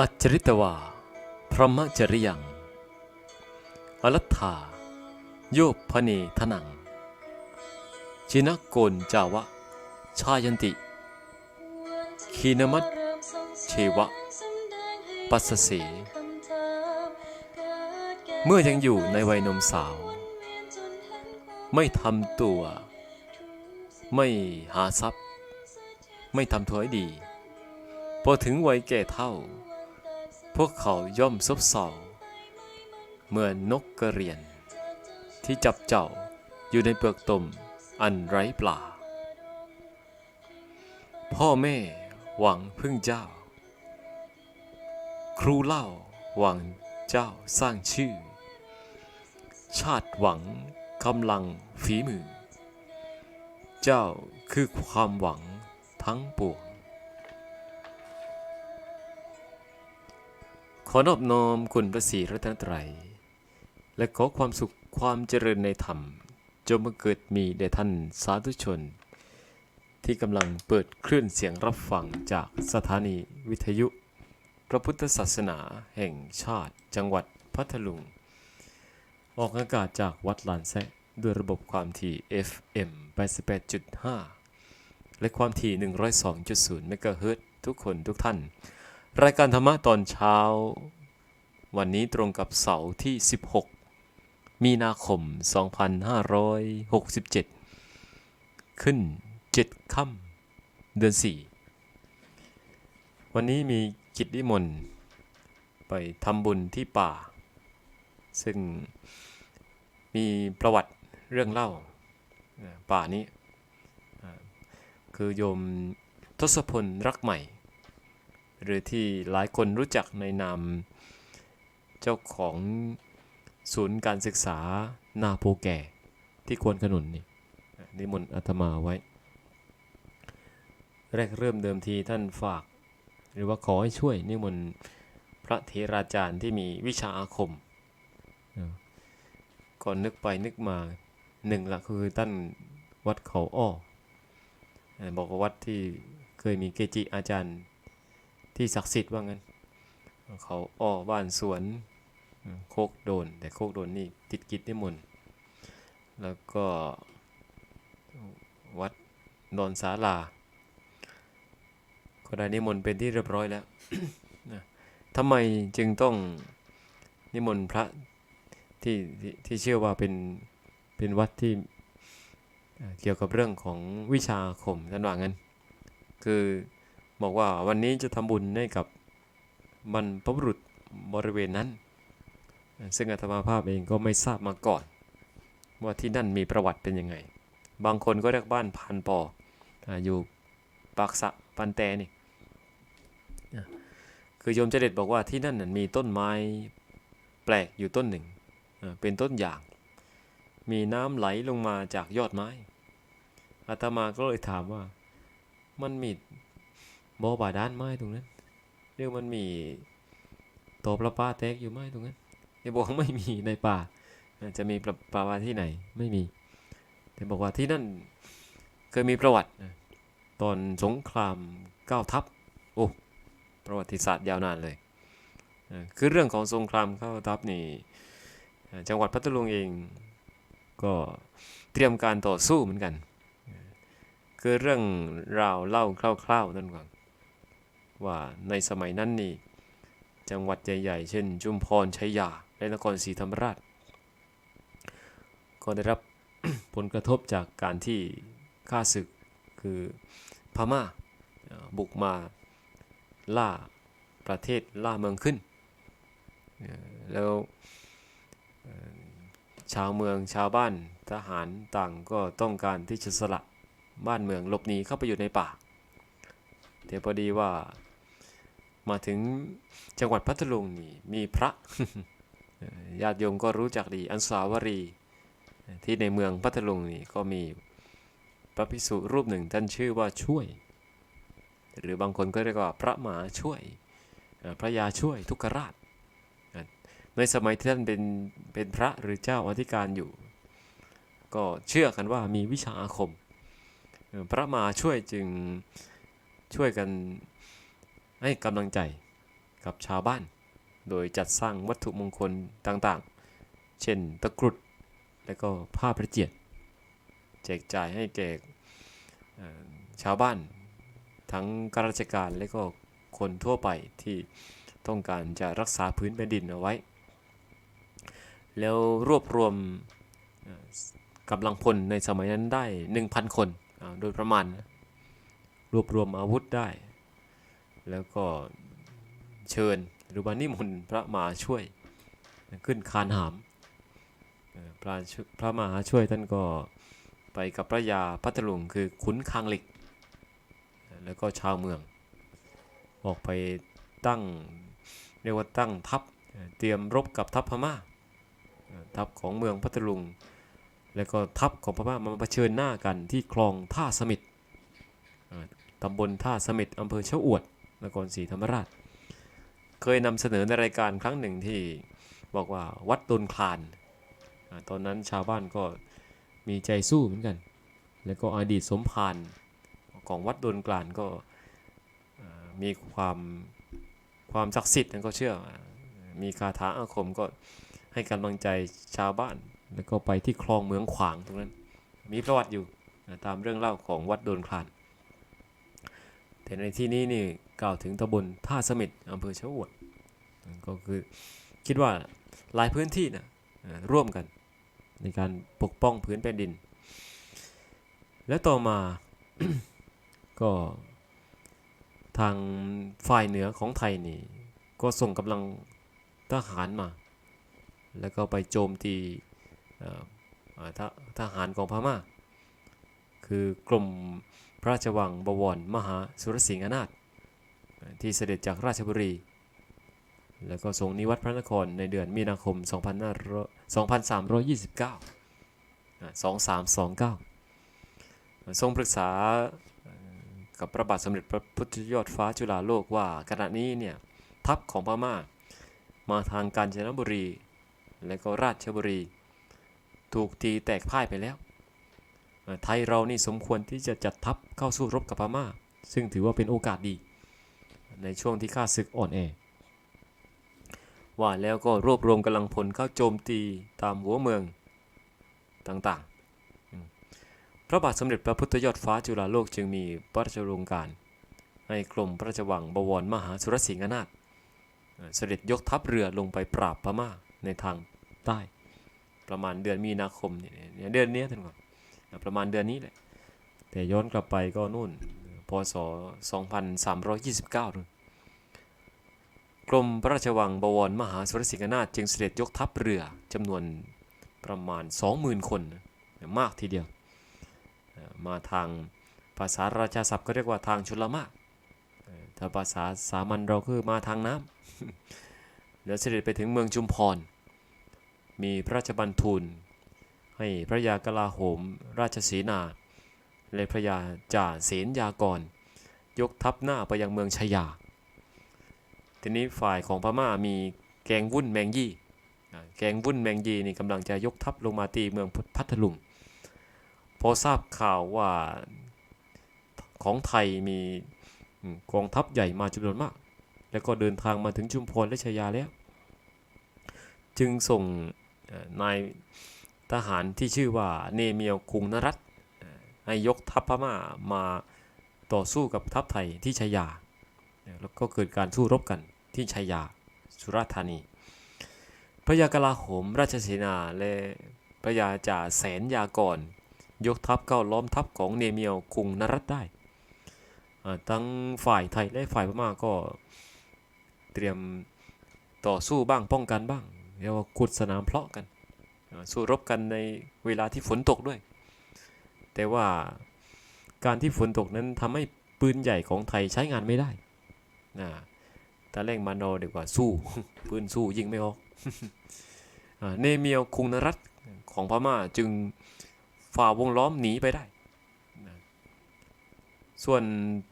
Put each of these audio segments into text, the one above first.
อัจฉริตวา พระมจริยัง อรัตถาโยบพเนทนัง ชินโกนจาวะ ชายันติ คีนมัตเชวะ ปัสสเส เมื่อยังอยู่ในวัยนมสาว ไม่ทำตัว ไม่หาทรัพย์ ไม่ทำตัวให้ดี พอถึงวัยแก่เท่า พวกเขาย่อมซบเซาเหมือนนกกระเรียน ที่จับเจ้าอยู่ในเปลือกตมอันไร้ปลา พ่อแม่หวังพึ่งเจ้า ครูเล่าหวังเจ้าสร้างชื่อ ชาติหวังกำลังฝีมือ เจ้าคือความหวังทั้งปวง ขอนอบน้อมคุณพระศรีรัตนตรัย และขอความสุขความเจริญในธรรม จงมาเกิดมีแด่ท่านสาธุชน ที่กำลังเปิดคลื่นเสียงรับฟังจากสถานีวิทยุ พระพุทธศาสนาแห่งชาติจังหวัดพัทลุง ออกอากาศจากวัดลานแซะด้วยระบบความถี่ FM 88.5 และความถี่ 102.0 เมกะเฮิรตทุกคนทุกท่าน รายการธรรมะตอนเช้า วันนี้ตรงกับเสาร์ที่ 16 มีนาคม 2567 ขึ้น 7 ค่ำเดือน 4 วันนี้มีกิจนิมนต์ไปทำบุญที่ป่า ซึ่งมีประวัติเรื่องเล่าป่านี้ คือโยมทศพลรักใหม่ หรือที่หลายคนรู้จักในนามเจ้าของศูนย์การศึกษานาโพแก่ที่ควนขนุนนี่นิมนต์อาตมาไว้ แรกเริ่มเดิมทีท่านฝาก หรือว่าขอให้ช่วยนิมนต์พระเทราจารย์ที่มีวิชาอาคมก่อนนึกไปนึกมาหนึ่งละคือท่านวัดเขาอ้อบอกว่าวัดที่เคยมีเกจิอาจารย์ ที่ศักดิ์สิทธิ์ว่างั้น เขาอ้อบ้านสวนโคกโดน แต่โคกโดนนี่ติดกิจนิมนต์แล้วก็วัดนอนศาลาก็ได้นิมนต์เป็นที่เรียบร้อยแล้วทำไมจึงต้องนิมนต์พระที่ที่เชื่อว่าเป็นเป็นวัดที่เกี่ยวกับเรื่องของวิชาอาคมท่านว่างั้น คือ บอกว่าวันนี้จะทำบุญให้กับบรรพบุรุษบริเวณนั้น ซึ่งอาตมาภาพเองก็ไม่ทราบมาก่อน ว่าที่นั่นมีประวัติเป็นยังไง บางคนก็เรียกบ้านพันปออยู่ปากสะปันแตนี่คือโยมเจเด็ดบอกว่าที่นั่นมีต้นไม้แปลกอยู่ต้นหนึ่ง เป็นต้นหยาง มีน้ำไหลลงมาจากยอดไม้อาตมาก็เลยถามว่ามันมี บ่อบาดาลไหมตรงนั้นเรียกมันมีโตประปาแตกอยู่ไหมตรงนั้นไอ้บอกว่ไม่มีในป่าจะมีประปาที่ไหนไม่มี แต่บอกว่าที่นั่นเคยมีประวัติตอนสงครามก้าทัพโอ้ประวัติศาสตร์ยาวนานเลยคือเรื่องของสงครามเก้าทัพนี่จังหวัดพัทลุงเองก็เตรียมการต่อสู้เหมือนกัน คือเรื่องราวเล่าคร่าวๆนั่นก่อน ว่าในสมัยนั้นนี่จังหวัดใหญ่ๆ เช่น จุมพรชัยยาและนครศรีธรรมราช ก็ได้รับผลกระทบจากการที่ข้าศึกคือพม่าเอ่อบุกมาล่าประเทศล่าเมืองขึ้น แล้วชาวเมืองชาวบ้านทหารต่างก็ต้องการที่จะสละบ้านเมืองหลบหนีเข้าไปอยู่ในป่าแต่พอดีว่า มาถึงจังหวัดพัทลุงนี่มีพระญาติโยมก็รู้จักดีอันสาวรี ที่ในเมืองพัทลุงนี่ก็มีพระภิกษุรูปหนึ่งท่านชื่อว่าช่วย หรือบางคนก็เรียกว่าพระหมาช่วย พระยาช่วยทุกขราช ในสมัยที่ท่านเป็นเป็นพระหรือเจ้าอธิการอยู่ ก็เชื่อกันว่ามีวิชาอาคม พระมาช่วยจึงช่วยกัน ให้กำลังใจกับชาวบ้าน โดยจัดสร้างวัตถุมงคลต่างๆ เช่นตะกรุด และก็ผ้าประเจียดแจกจ่ายให้แก่ชาวบ้านทั้งข้าราชการและก็คนทั่วไปที่ต้องการจะรักษาพื้นแผ่นดินเอาไว้ แล้วรวบรวมกำลังพลในสมัยนั้นได้ 1,000 คนโดยประมาณ รวบรวมอาวุธได้ แล้วก็เชิญหรือว่านิมนต์พระมาช่วยขึ้นคานหามพระพระมหาช่วยท่านก็ไปกับพระยาพัทลุงคือขุนคางหล็กแล้วก็ชาวเมือง ออกไปตั้งเรียกว่าตั้งทัพเตรียมรบกับทัพพม่าเอ่อทัพของเมืองพัทลุง แล้วก็ทัพของพม่ามาเผชิญหน้ากันที่คลองท่าสมิทเอ่อตำบลท่าสมิทอำเภอเชอวด นครศรีธรรมราช เคยนำเสนอในรายการครั้งหนึ่งที่บอกว่าวัดดนคลาน ตอนนั้นชาวบ้านก็มีใจสู้เหมือนกัน แล้วก็อดีตสมภารของวัดดนกลานก็มีความความศักดิ์สิทธิ์นั้นก็เชื่อ มีคาถาอาคมก็ให้กำลังใจชาวบ้าน แล้วก็ไปที่คลองเมืองขวางตรงนั้น มีประวัติอยู่ตามเรื่องเล่าของวัดโดนคลาน แต่ในที่นี้นี่ กล่าวถึงตำบลท่าสมิทอำเภอชะอวดก็คือคิดว่าหลายพื้นที่นะร่วมกันในการปกป้องพื้นแผ่นดิน และต่อมาก็ทางฝ่ายเหนือของไทยนี่ ก็ส่งกำลังทหารมา แล้วก็ไปโจมตีทหารของพม่า คือกรมพระราชวังบวรมหาสุรสิงหนาถ ที่เสด็จจากราชบุรี แล้วก็ทรงนิวัตพระนครในเดือนมีนาคม 2,329 2329 ทรงปรึกษากับพระบาทสมเด็จพระพุทธยอดฟ้าจุฬาโลกว่าขณะนี้เนี่ยทัพของพม่ามาทางกาญจนบุรี และก็ราชบุรี ถูกตีแตกพ่ายไปแล้ว ไทยเรานี่สมควรที่จะจัดทัพเข้าสู้รบกับพม่า ซึ่งถือว่าเป็นโอกาสดี ในช่วงที่ข้าศึกอ่อนแอว่าแล้วก็รวบรวมกำลังพลเข้าโจมตีตามหัวเมืองต่างๆ พระบาทสมเด็จพระพุทธยอดฟ้าจุฬาโลกจึงมีพระราชโองการให้กรมพระราชวังบวรมหาสุรสิงหนาถเอ่อเสด็จยกทัพเรือลงไปปราบพม่าในทางใต้ ประมาณเดือนมีนาคมเนี่ยเดือนนี้ท่านก่อนประมาณเดือนนี้แหละแต่ย้อนกลับไปก็นู่น พศ 2329นกรมพระราชวังบวรมหาสุรสิงหนาถจึงเสด็จยกทัพเรือจำนวนประมาณ 20,000 คนมากทีเดียว มาทางภาษาราชาศัพท์ก็เรียกว่าทางชลมารเอ่อถ้าภาษาสามัญเราคือมาทางน้ำแล้วเสด็จไปถึงเมืองจุมพร มีพระราชบัญทูลให้พระยากลาโหม ราชสีนา และพระยาจ่าเสนยากร ยกทัพหน้าไปยังเมืองชายา ทีนี้ฝ่ายของพม่ามีแกงวุ่นแมงยี่ แกงวุ่นแมงยี่นี่กำลังจะยกทัพลงมาตีเมืองพัทลุง พอทราบข่าวว่าของไทยมีกองทัพใหญ่มาจำนวนมาก แล้วก็เดินทางมาถึงชุมพรและชายาแล้ว จึงส่งนายทหารที่ชื่อว่าเนเมียวคุงนรัต น์เอ่อให้ยกทัพพม่ามาต่อสู้กับทัพไทยที่ชายา แล้วก็เกิดการสู้รบกันที่ชัยยาสุราษฎร์ธานี พระยากลาโหมราชสีนาและพระยาจ่าแสนยากรยกทัพเข้าล้อมทัพของเนเมียวคุงนรัตได้ ทั้งฝ่ายไทยและฝ่ายพม่าก็เตรียมต่อสู้บ้างป้องกันบ้างเรียกว่าขุดสนามเพลาะกัน สู้รบกันในเวลาที่ฝนตกด้วย แต่ว่าการที่ฝนตกนั้นทำให้ปืนใหญ่ของไทยใช้งานไม่ได้นะตาเร่งมานอดีกว่าสู้ ปืนสู้ยิงไม่ออกเนเมียวคุงนรัตของพม่าจึงฝ่าวงล้อมหนีไปได้นะส่วน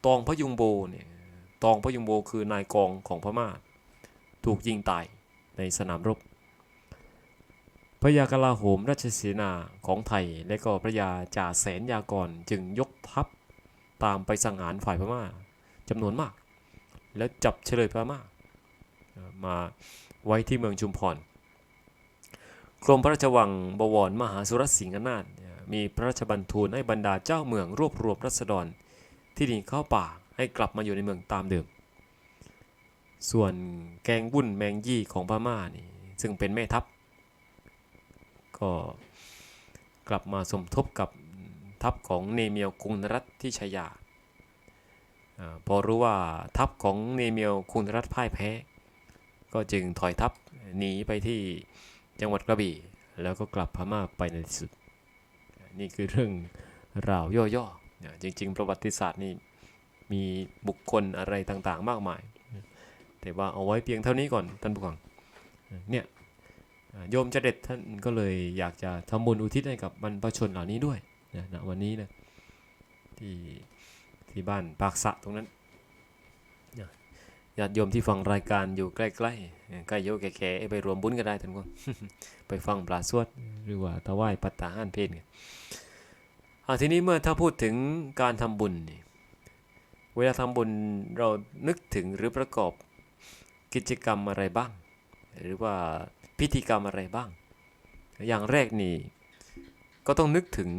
ตองพยุงโบเนี่ยตองพยุงโบคือนายกองของพม่า ถูกยิงตายในสนามรบ พระยากลาโหมราชสีนาของไทย และก็พระยาจ่าแสนยากรจึงยกทัพตามไปสังหารฝ่ายพม่าจำนวนมาก แล้วจับเฉลยพม่าเอ่อมาไว้ที่เมืองชุมพรกรมพระราชวังบวรมหาสุรสิงหนาถมีพระราชบัญทูลให้บรรดาเจ้าเมืองรวบรวมรัษฎร ที่หนีเข้าป่าให้กลับมาอยู่ในเมืองตามเดิม ส่วนแกงบุ่นแมงยี่ของพม่านี่ซึ่งเป็นแม่ทัพ ก็กลับมาสมทบกับทัพของเนเมียวกุงนรัตที่ชายาอพอรู้ว่าทัพของเนเมียวกุงนรัตพ่ายแพ้ ก็จึงถอยทัพหนีไปที่จังหวัดกระบี่แล้วก็กลับพม่าไปในที่สุด นี่คือเรื่องราวย่อๆจริง ๆ ประวัติศาสตร์นี่มีบุคคลอะไรต่างๆ มากมาย แต่ว่าเอาไว้เพียงเท่านี้ก่อนท่านผู้ฟังเนี่ย โยมเจเด็ดท่านก็เลยอยากจะทำบุญอุทิศให้กับบรรพชนเหล่านี้ด้วยนะณวันนี้นะที่ที่บ้านปากสะตรงนั้นญาติโยมที่ฟังรายการอยู่ใกล้ๆใกล้โยกแก่ๆไปรวมบุญก็ได้ท่านผู้ฟังไปฟังปลาสวดหรือว่าถวายปัตตาหารเพลกันอ่าทีนี้เมื่อถ้าพูดถึงการทำบุญ เวลาทำบุญเรานึกถึงหรือประกอบกิจกรรมอะไรบ้าง หรือว่า พิธีกรรมอะไรบ้าง อย่างแรกนี่ ก็ต้องนึกถึง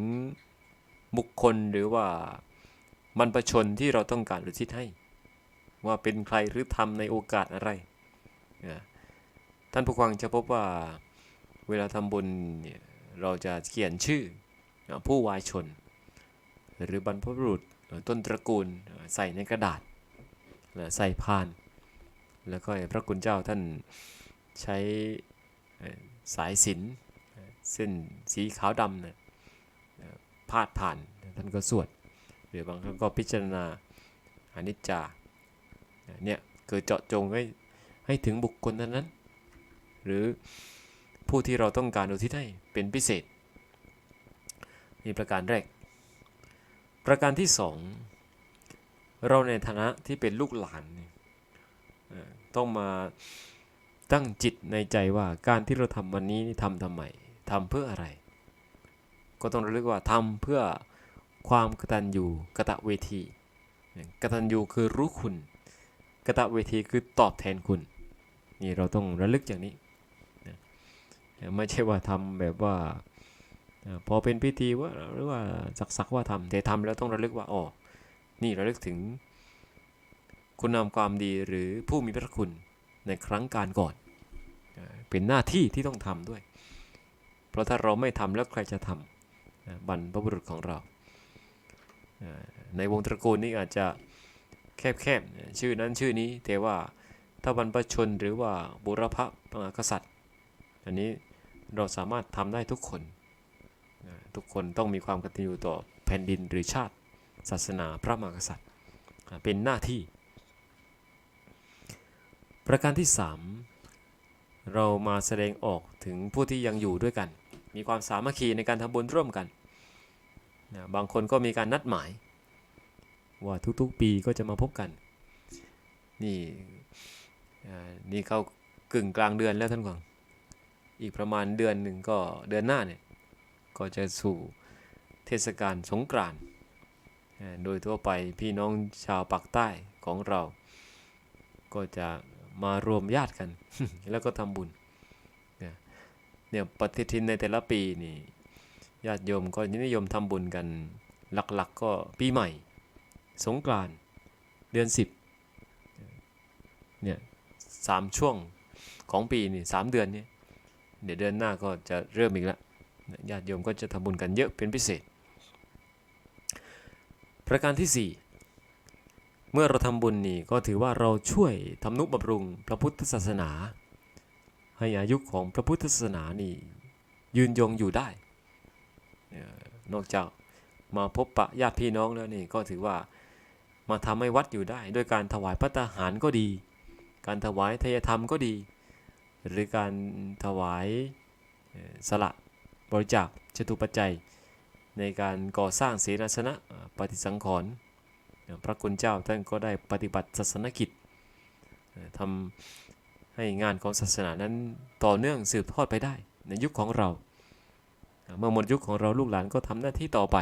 บุคคลหรือว่าบรรพชนที่เราต้องการอุทิศให้ ว่าเป็นใครหรือทำในโอกาสอะไรนะท่านผู้ฟังจะพบว่าเวลาทำบุญเราจะเขียนชื่อผู้วายชน หรือบรรพบุรุษต้นตระกูลใส่ในกระดาษ ใส่พาน แล้วก็พระคุณเจ้าท่านใช้ สายสินเส้นสีขาวดำเนี่ยพาดผ่านท่านก็สวด หรือบางครั้งก็พิจารณาอนิจจาเนี่ยคือเจาะจงให้ให้ถึงบุคคลนั้นนั้น หรือผู้ที่เราต้องการอุทิศให้เป็นพิเศษนี่ประการแรก ประการที่สองเราในฐานะที่เป็นลูกหลานต้องมา ตั้งจิตในใจว่าการที่เราทำวันนี้นี่ทำทำไมทำเพื่ออะไร ก็ต้องระลึกว่าทำเพื่อความกตัญญูกตะเวทีกตัญญูคือรู้คุณกตะเวทีคือตอบแทนคุณ นี่เราต้องระลึกอย่างนี้ไม่ใช่ว่าทำแบบว่าพอเป็นพิธีว่าหรือว่าสักสักว่าทำแต่ทำแล้วต้องระลึกว่าอ๋อนี่ระลึกถึงคุณงามความดีหรือผู้มีพระคุณในครั้งการก่อน เป็นหน้าที่ที่ต้องทำด้วย เพราะถ้าเราไม่ทำแล้วใครจะทำนะบรรพบุรุษของเรา ในวงตระกูลนี้อาจจะแคบๆ ชื่อนั้นชื่อนี้ แต่ว่าถ้าบรรพชนหรือว่าบุรพมหากษัตริย์ อันนี้เราสามารถทำได้ทุกคน ทุกคนต้องมีความกตัญญูต่อแผ่นดินหรือชาติศาสนาพระมหากษัตริย์ เป็นหน้าที่ ประการที่ 3 เรามาแสดงออกถึงผู้ที่ยังอยู่ด้วยกัน มีความสามัคคีในการทำบุญร่วมกันนะบางคนก็มีการนัดหมาย ว่าทุกๆปีก็จะมาพบกัน นี่นี่เขากึ่งกลางเดือนแล้วท่านฟังอีกประมาณเดือนหนึ่งก็เดือนหน้าเนี่ยก็จะสู่เทศกาลสงกรานต์โดยทั่วไปพี่น้องชาวปากใต้ของเรา ก็จะ มารวมญาติกัน แล้วก็ทำบุญเนี่ยเนี่ยปฏิทินในแต่ละปีนี่ญาติโยมก็นิยมทำบุญกัน หลักๆก็ปีใหม่ สงกรานต์เดือนสิบเนี่ยสามช่วงของปีนี่สามเดือนเนี่ยเดี๋ยวเดือนหน้าก็จะเริ่มอีกแล้วญาติโยมก็จะทำบุญกันเยอะเป็นพิเศษ ประการที่4 เมื่อเราทำบุญนี่ก็ถือว่าเราช่วยทำนุบำรุงพระพุทธศาสนา ให้อายุของพระพุทธศาสนานี่ยืนยงอยู่ได้ นอกจากมาพบปะญาติพี่น้องแล้วนี่ก็ถือว่ามาทำให้วัดอยู่ได้ ด้วยการถวายพระทหารก็ดี การถวายทายธรรมก็ดี หรือการถวายสละบริจาคจตุปัจจัย ในการก่อสร้างเสนาสนะอ่าปฏิสังขรณ์ พระคุณเจ้าท่านก็ได้ปฏิบัติศาสนกิจทำให้งานของศาสนานั้นต่อเนื่องสืบทอดไปได้ ในยุคของเรา เมื่อหมดยุคของเราลูกหลานก็ทำหน้าที่ต่อไป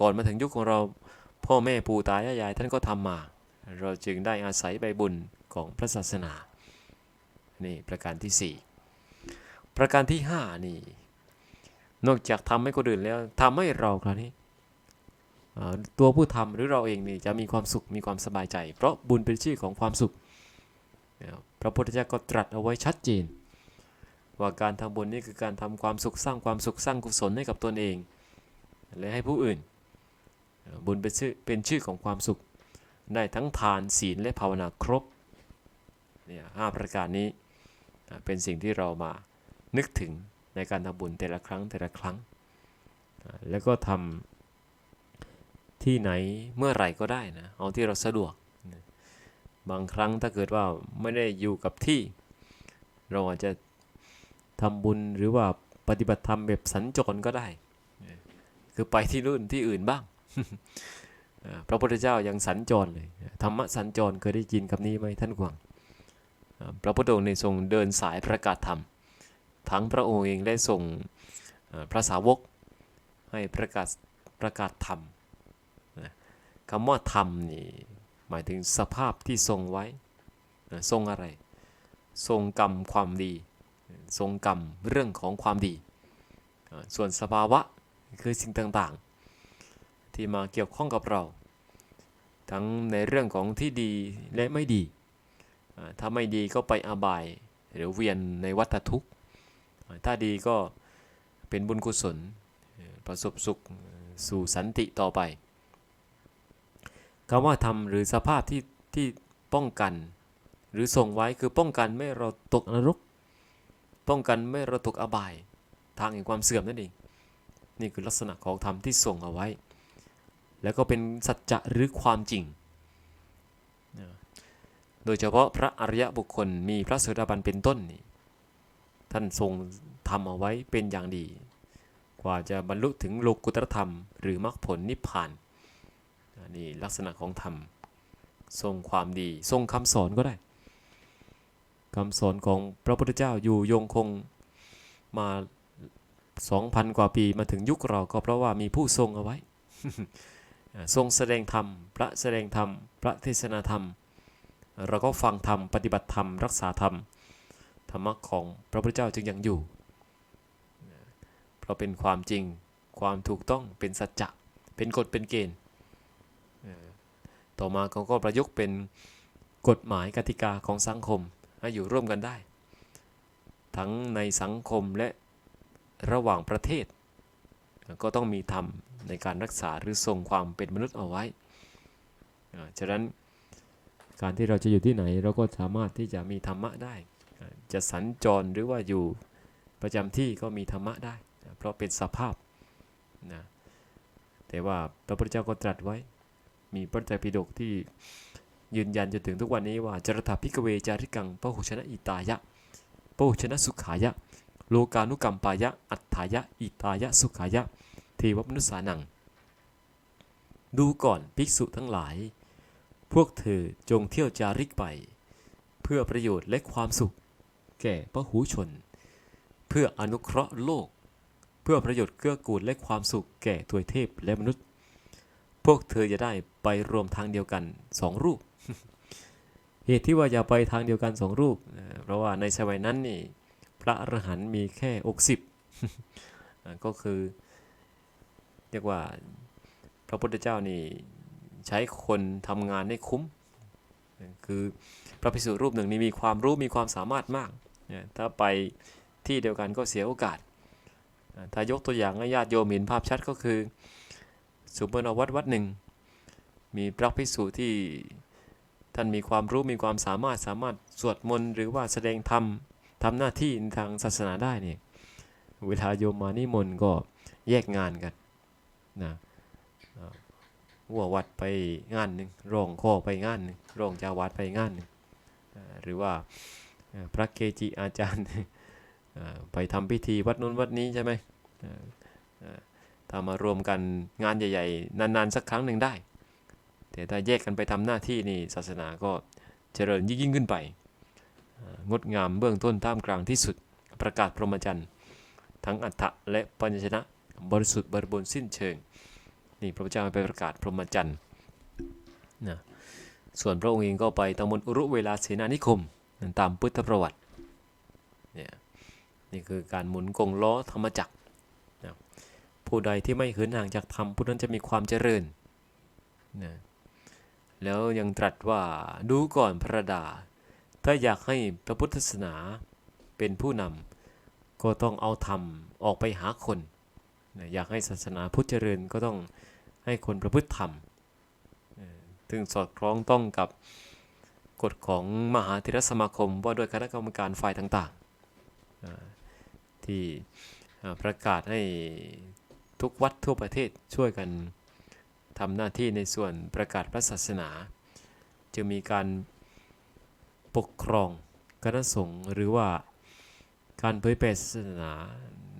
ก่อนมาถึงยุคของเราพ่อแม่ปู่ตายายายท่านก็ทำมา เราจึงได้อาศัยใบบุญของพระศาสนานี่ประการที่สี่ประการที่ห้านี่นอกจากทำให้คนอื่นแล้วทำให้เราคราวนี้อ่ ตัวผู้ทำหรือเราเองนี่จะมีความสุขมีความสบายใจ เพราะบุญเป็นชื่อของความสุขพระพุทธเจ้าก็ตรัสเอาไว้ชัดเจน ว่าการทำบุญนี่คือการทำความสุขสร้างความสุขสร้างกุศลให้กับตนเอง และให้ผู้อื่น บุญเป็นชื่อเป็นชื่อของความสุข ได้ทั้งทานศีลและภาวนาครบเนี่ยห้าประการนี้เป็นสิ่งที่เรามานึกถึงในการทำบุญแต่ละครั้งแต่ละครั้ง แล้วก็ทำ ที่ไหนเมื่อไหร่ก็ได้นะ เอาที่เราสะดวก บางครั้งถ้าเกิดว่าไม่ได้อยู่กับที่ เราอาจจะทำบุญหรือว่าปฏิบัติธรรมแบบสัญจรก็ได้ คือไปที่นู่นที่อื่นบ้าง พระพุทธเจ้ายังสัญจรเลย ธรรมะสัญจรเคยได้ยินคำนี้ไหมท่านกวางพระพุทธองค์ในทรงเดินสายประกาศธรรม ทั้งพระองค์เองได้ส่งพระสาวกให้ประกาศประกาศธรรม คำว่าธรรมนี่หมายถึงสภาพที่ทรงไว้ทรงอะไร ทรงกรรมความดี ทรงกรรมเรื่องของความดี ส่วนสภาวะคือสิ่งต่างๆ ที่มาเกี่ยวข้องกับเรา ทั้งในเรื่องของที่ดีและไม่ดี ถ้าไม่ดีก็ไปอบายหรือเวียนในวัฏทุกข์ ถ้าดีก็เป็นบุญกุศลประสบสุขสู่สันติต่อไป คำว่าทำหรือสภาพที่ที่ป้องกัน หรือส่งไว้คือป้องกันไม่เราตกนรก ป้องกันไม่เราตกอบาย ทางแห่งความเสื่อมนั่นเอง นี่คือลักษณะของธรรมที่ส่งเอาไว้ แล้วก็เป็นสัจจะหรือความจริง โดยเฉพาะพระอริยบุคคลมีพระโสดาบันเป็นต้นนี่ท่านทรงทำเอาไว้เป็นอย่างดี กว่าจะบรรลุถึงโลกุตตรธรรม หรือมรรคผลนิพพาน นี่ลักษณะของธรรม ทรงความดี ทรงคำสอนก็ได้คำสอนของพระพุทธเจ้าอยู่ยงคงมา2,000กว่าปีมาถึงยุคเราก็เพราะว่ามีผู้ทรงเอาไว้อ่าทรงแสดงธรรม พระแสดงธรรม พระเทศนาธรรม เราก็ฟังธรรม ปฏิบัติธรรม รักษาธรรม ธรรมะของพระพุทธเจ้าจึงยังอยู่ เพราะเป็นความจริง ความถูกต้อง เป็นสัจจะ เป็นกฎ เป็นเกณฑ์ ต่อมาเขาก็ประยุกต์เป็นกฎหมายกติกาของสังคมให้อยู่ร่วมกันได้ ทั้งในสังคมและระหว่างประเทศ ก็ต้องมีธรรมในการรักษาหรือทรงความเป็นมนุษย์เอาไว้อ่าฉะนั้นการที่เราจะอยู่ที่ไหนเราก็สามารถที่จะมีธรรมะได้ จะสัญจรหรือว่าอยู่ประจำที่ก็มีธรรมะได้ เพราะเป็นสภาพนะแต่ว่าพระพุทธเจ้าก็ตรัสไว้ มีพระไตรปิฎกที่ยืนยันจนถึงทุกวันนี้ว่าจรถาพิกเวจาริกังพหุชนะอิตายะพหุชนะสุขายะ โลกานุกรรมปายะ อัฏฐายะ อิตายะ สุขายะ เทวมนุษสานัง ดูก่อนภิกษุทั้งหลาย พวกเธอจงเที่ยวจาริกไป เพื่อประโยชน์และความสุข แก่พระหูชน เพื่ออนุเคราะห์โลก เพื่อประโยชน์เกื้อกูลและความสุขแก่ทวยเทพและมนุษย์ พวกเธอจะได้ไปรวมทางเดียวกันสองรูป เหตุที่ว่าอย่าไปทางเดียวกันสองรูป เพราะว่าในสมัยนั้นนี่พระอรหันต์มีแค่อกสิบก็คือ เรียกว่าพระพุทธเจ้านี่ใช้คนทำงานให้คุ้ม คือพระภิกษุรูปหนึ่งนี่มีความรู้มีความสามารถมาก ถ้าไปที่เดียวกันก็เสียโอกาส ถ้ายกตัวอย่างให้ญาติโยมเห็นภาพชัดก็คือ สุเมนวัดวัดหนึ่ง มีพระภิกษุที่ท่านมีความรู้มีความสามารถสามารถสวดมนต์หรือว่าแสดงธรรมทำหน้าที่ทางศาสนาได้เนี่ยเวลาโยมมานิมนต์ก็แยกงานกันนะหัววัดไปงานหนึ่งรองข้อไปงานหนึ่งรองจาวัดไปงานหนึ่งหรือว่าพระเกจิอาจารย์ไปทำพิธีวัดนู้นวัดนี้ใช่ไหม ถ้ามารวมกันงานใหญ่ ๆ นานๆ สักครั้งหนึ่งได้ แต่ถ้าแยกกันไปทำหน้าที่นี่ศาสนาก็เจริญยิ่งขึ้นไป งดงามเบื้องต้นท่ามกลางที่สุดประกาศพรหมจรรย์ ทั้งอัฏฐะและปัญญชนะบริสุทธิ์บริบูรณ์สิ้นเชิง นี่พระพุทธเจ้าไปประกาศพรหมจรรย์นะส่วนพระองค์เองก็ไปตำบลอุรุเวลาเสนานิคมตามพุทธประวัติเนี่ยนี่คือการหมุนกงล้อธรรมจักร ผู้ใดที่ไม่หืนห่างจากธรรมผู้นั้นจะมีความเจริญนะแล้วยังตรัสว่าดูก่อนพระดา ถ้าอยากให้พระพุทธศาสนาเป็นผู้นำก็ต้องเอาธรรมออกไปหาคนนะอยากให้ศาสนาพุทธเจริญก็ต้องให้คนประพฤติธรรมถึงสอดคล้องต้องกับกฎของมหาเถรสมาคม ว่าด้วยคณะกรรมการฝ่ายต่างๆที่ประกาศให้ ทุกวัดทั่วประเทศช่วยกันทำหน้าที่ในส่วนประกาศพระศาสนาจะมีการปกครองคณะสงฆ์หรือว่าการเผยแผ่ศาสนา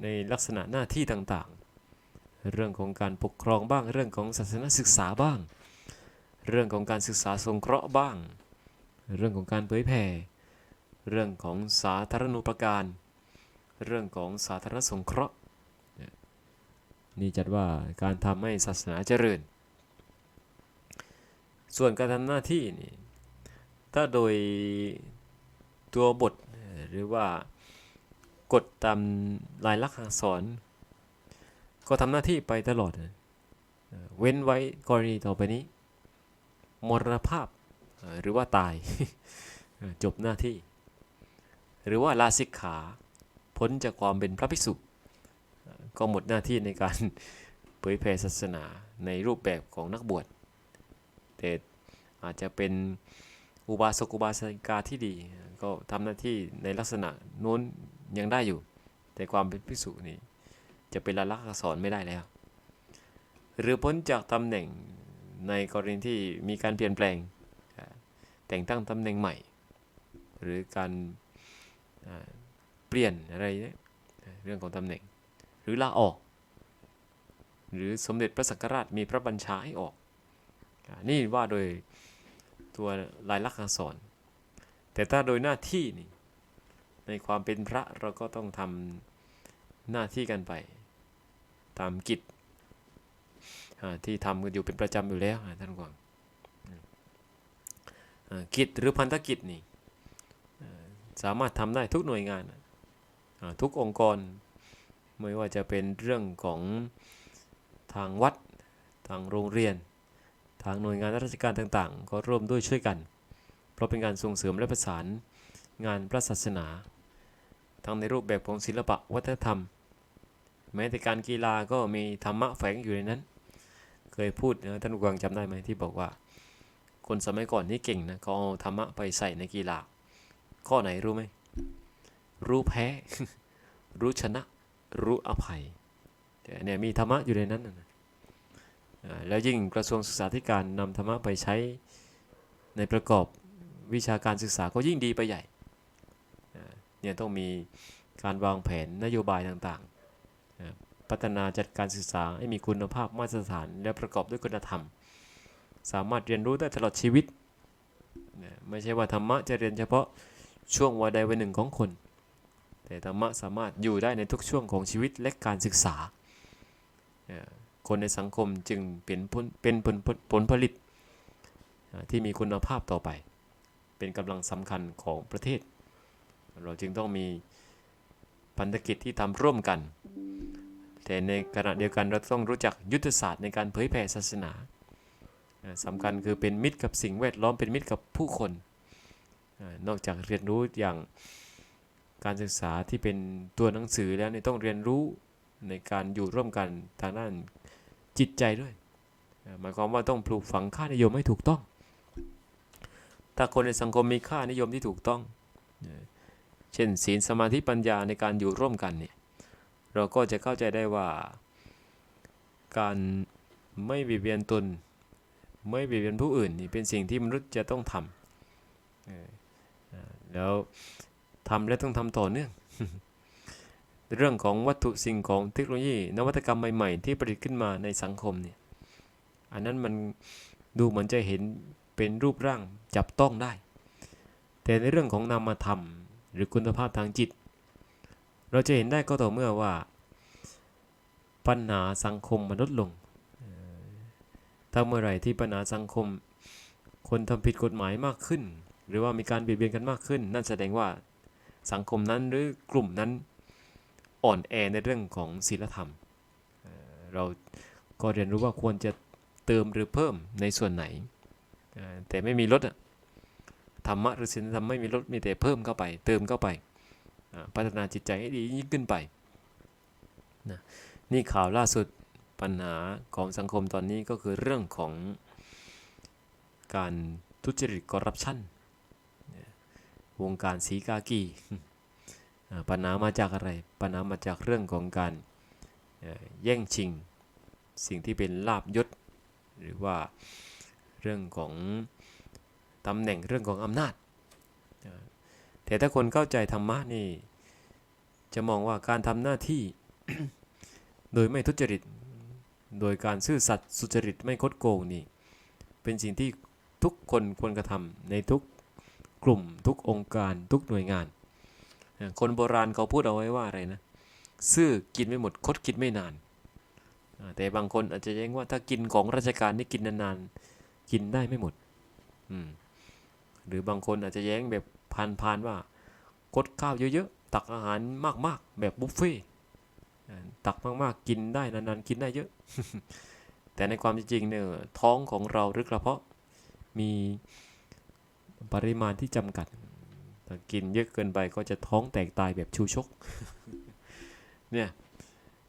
ในลักษณะหน้าที่ต่างๆ เรื่องของการปกครองบ้าง เรื่องของศาสนาศึกษาบ้าง เรื่องของการศึกษาสงเคราะห์บ้าง เรื่องของการเผยแผ่ เรื่องของสาธารณูปการ เรื่องของสาธารณสงเคราะห์ นี่จัดว่าการทำให้ศาสนาเจริญ ส่วนการทำหน้าที่นี่ถ้าโดยตัวบทหรือว่ากฎตามลายลักษณ์อักษร ก็ทำหน้าที่ไปตลอด เว้นไว้กรณีต่อไปนี้ มรณภาพหรือว่าตายจบหน้าที่ หรือว่าลาสิกขา พ้นจากความเป็นพระภิกษุ ก็หมดหน้าที่ในการเผยแผ่ศาสนาในรูปแบบของนักบวชแต่อาจจะเป็นอุบาสกอุบาสิกาที่ดี ก็ทำหน้าที่ในลักษณะโน้นยังได้อยู่ แต่ความเป็นภิกษุนี่จะเป็นลายลักษณ์อักษรไม่ได้แล้ว หรือพ้นจากตำแหน่งในกรณีที่มีการเปลี่ยนแปลง แต่งตั้งตำแหน่งใหม่ หรือการเปลี่ยนอะไรเนี่ยเรื่องของตำแหน่ง หรือลาออก หรือสมเด็จพระสังฆราชมีพระบัญชาให้ออก นี่ว่าโดยตัวลายลักษณ์อักษร แต่ถ้าโดยหน้าที่นี่ในความเป็นพระเราก็ต้องทำหน้าที่กันไป ตามกิจที่ทำกันอยู่เป็นประจำอยู่แล้วท่านกวางกิจหรือพันธกิจนี่สามารถทำได้ทุกหน่วยงานทุกองค์กร ไม่ว่าจะเป็นเรื่องของทางวัด ทางโรงเรียน ทางหน่วยงานราชการต่างๆ ก็ร่วมด้วยช่วยกัน เพราะเป็นการส่งเสริมและประสานงานพระศาสนา ทั้งในรูปแบบของศิลปะวัฒนธรรม แม้แต่การกีฬาก็มีธรรมะแฝงอยู่ในนั้น เคยพูดนะท่านผู้ฟังจำได้ไหมที่บอกว่า คนสมัยก่อนนี่เก่งนะเขาเอาธรรมะไปใส่ในกีฬา ข้อไหนรู้ไหมรู้แพ้ รู้ชนะ รู้อภัยเนี่ยมีธรรมะอยู่ในนั้นนะแล้วยิ่งกระทรวงศึกษาธิการนำธรรมะไปใช้ในประกอบวิชาการศึกษาก็ยิ่งดีไปใหญ่เนี่ยต้องมีการวางแผนนโยบายต่างๆอ่าพัฒนาจัดการศึกษาให้มีคุณภาพมาตรฐาน และประกอบด้วยคุณธรรม สามารถเรียนรู้ได้ตลอดชีวิต ไม่ใช่ว่าธรรมะจะเรียนเฉพาะช่วงวัยใดวัยหนึ่งของคน แต่ธรรมะสามารถอยู่ได้ในทุกช่วงของชีวิตและการศึกษา คนในสังคมจึงเป็นผลเป็นผลผลผลิตที่มีคุณภาพต่อไป เป็นกำลังสำคัญของประเทศ เราจึงต้องมีพันธกิจที่ทำร่วมกัน แต่ในขณะเดียวกันเราต้องรู้จักยุทธศาสตร์ในการเผยแผ่ศาสนาสำคัญคือเป็นมิตรกับสิ่งแวดล้อมเป็นมิตรกับผู้คน นอกจากเรียนรู้อย่าง การศึกษาที่เป็นตัวหนังสือแล้วเนี่ยต้องเรียนรู้ในการอยู่ร่วมกันทางด้านจิตใจด้วย หมายความว่าต้องปลูกฝังค่านิยมให้ถูกต้อง ถ้าคนในสังคมมีค่านิยมที่ถูกต้อง เช่นศีลสมาธิปัญญาในการอยู่ร่วมกันเนี่ยเราก็จะเข้าใจได้ว่า การไม่เบียดเบียนตน ไม่เบียดเบียนผู้อื่นนี่เป็นสิ่งที่มนุษย์จะต้องทำแล้ว ทำและต้องทำต่อเนื่อง เรื่องของวัตถุสิ่งของเทคโนโลยี นวัตกรรมใหม่ๆ ที่ประดิษฐ์ขึ้นมาในสังคมเนี่ย อันนั้นมันดูเหมือนจะเห็นเป็นรูปร่างจับต้องได้ แต่ในเรื่องของนามธรรม หรือคุณภาพทางจิต เราจะเห็นได้ก็ต่อเมื่อว่า ปัญหาสังคมมันลดลงถ้าเมื่อไหร่ที่ปัญหาสังคม คนทำผิดกฎหมายมากขึ้น หรือว่ามีการเบียดเบียนกันมากขึ้น นั่นแสดงว่า สังคมนั้นหรือกลุ่มนั้นอ่อนแอในเรื่องของศีลธรรม เราก็เรียนรู้ว่าควรจะเติมหรือเพิ่มในส่วนไหน แต่ไม่มีลดธรรมะหรือศีลธรรมไม่มีลดมีแต่เพิ่มเข้าไป เติมเข้าไป พัฒนาจิตใจให้ดียิ่งขึ้นไปนะนี่ข่าวล่าสุดปัญหาของสังคมตอนนี้ก็คือเรื่องของการทุจริตคอร์รัปชัน วงการสีกากีปัญหามาจากอะไร ปัญหามาจากเรื่องของการแย่งชิง สิ่งที่เป็นลาบยศ หรือว่าเรื่องของตำแหน่งเรื่องของอำนาจ แต่ถ้าคนเข้าใจธรรมะนี่ จะมองว่าการทำหน้าที่ โดยไม่ทุจริต โดยการซื่อสัตย์สุจริตไม่คดโกงนี่ เป็นสิ่งที่ทุกคนควรกระทำในทุก กลุ่มทุกองค์การทุกหน่วยงาน คนโบราณเขาพูดเอาไว้ว่าอะไรนะซื่อกินไม่หมดคดกินไม่นาน แต่บางคนอาจจะแย้งว่าถ้ากินของราชการนี่กินนานๆกินได้ไม่หมดอืมหรือบางคนอาจจะแย้งแบบพานๆว่าคดข้าวเยอะๆตักอาหารมากๆ แบบบุฟเฟ่ตักมากๆกินได้นานๆกินได้เยอะ แต่ในความจริงเนี่ยท้องของเราหรือกระเพาะมี ปริมาณที่จำกัด ถ้ากินเยอะเกินไปก็จะท้องแตกตายแบบชูชก เนี่ย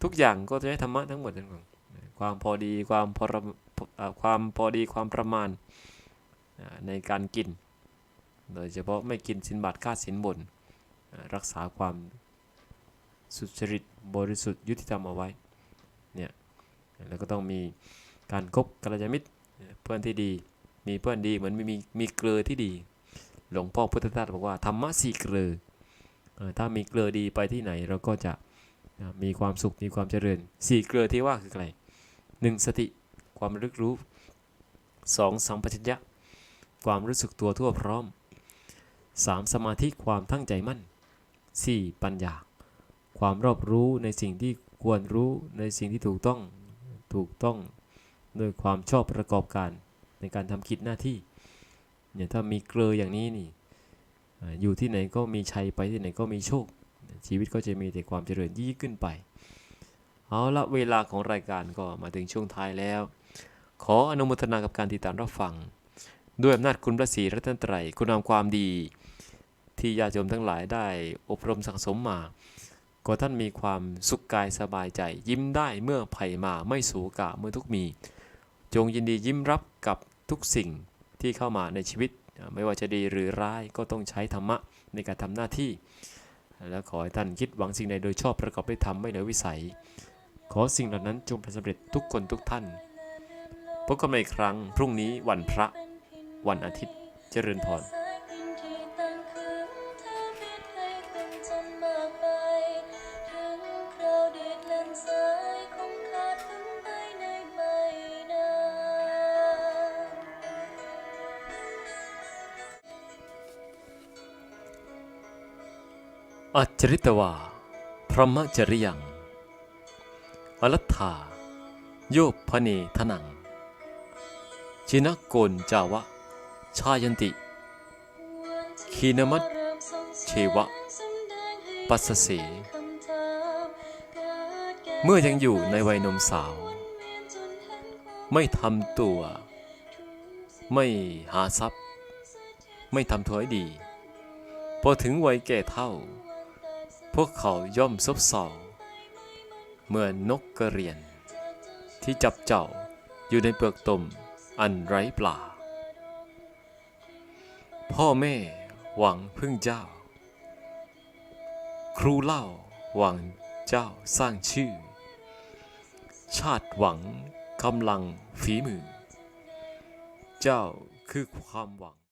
ทุกอย่างก็จะให้ธรรมะทั้งหมดทั้งหมดความพอดีความพอความพอดีความประมาณในการกิน โดยเฉพาะไม่กินสินบาทค่าสินบน รักษาความสุจริตบริสุทธิ์ยุติธรรมเอาไว้ เนี่ย แล้วก็ต้องมีการคบกัลยาณมิตรเพื่อนที่ดี มีเพื่อนดีเหมือนมีมีมีเกลือที่ดี หลวงพ่อพุทธทาสบอกว่าธรรมะสี่เกลือถ้ามีเกลือดีไปที่ไหนเราก็จะมีความสุขมีความเจริญสี่เกลือที่ว่าคืออะไรหนึ่งสติความระลึกรู้สองสัมปชัญญะ ความรู้สึกตัวทั่วพร้อมสามสมาธิความตั้งใจมั่นสี่ปัญญา ความรอบรู้ในสิ่งที่ควรรู้ในสิ่งที่ถูกต้องถูกต้องโดยความชอบประกอบการ ในการทำกิจหน้าที่เนี่ยถ้ามีเกลืออย่างนี้นี่อ่าอยู่ที่ไหนก็มีชัยไปที่ไหนก็มีโชค ชีวิตก็จะมีแต่ความเจริญยิ่งขึ้นไป เอาละเวลาของรายการก็มาถึงช่วงท้ายแล้ว ขออนุโมทนากับการติดตามรับฟัง ด้วยอำนาจคุณพระศรีรัตนตรัยคุณงามความดี ที่ญาติโยมทั้งหลายได้อบรมสั่งสมมาขอท่านมีความสุขกายสบายใจ ยิ้มได้เมื่อไผ่มาไม่สูกะเมื่อทุกมี จงยินดียิ้มรับกับ ทุกสิ่งที่เข้ามาในชีวิต ไม่ว่าจะดีหรือร้ายก็ต้องใช้ธรรมะในการทำหน้าที่ และขอให้ท่านคิดหวังสิ่งใดโดยชอบประกอบด้วยธรรมไม่เหนือวิสัย ขอสิ่งเหล่านั้นจงประสบเร็จทุกคนทุกท่านพบกันใหม่อีกครั้งพรุ่งนี้วันพระวันอาทิตย์เจริญพร อัจจริตวา พระมจริยัง อรัตถาโยบพเนทนัง ชินโกนจาวะ ชายันติ คีนมัตเชวะ ปัสสเสเมื่อยังอยู่ในวัยนมสาว ไม่ทำตัว ไม่หาทรัพย์ ไม่ทำตัวให้ดี พอถึงวัยแก่เท่า พวกเขาย่อมซบเซาเหมือนนกกระเรียน ที่จับเจ้าอยู่ในเปลือกตมอันไร้ปลา พ่อแม่หวังพึ่งเจ้า ครูเล่าหวังเจ้าสร้างชื่อ ชาติหวังกำลังฝีมือ เจ้าคือความหวัง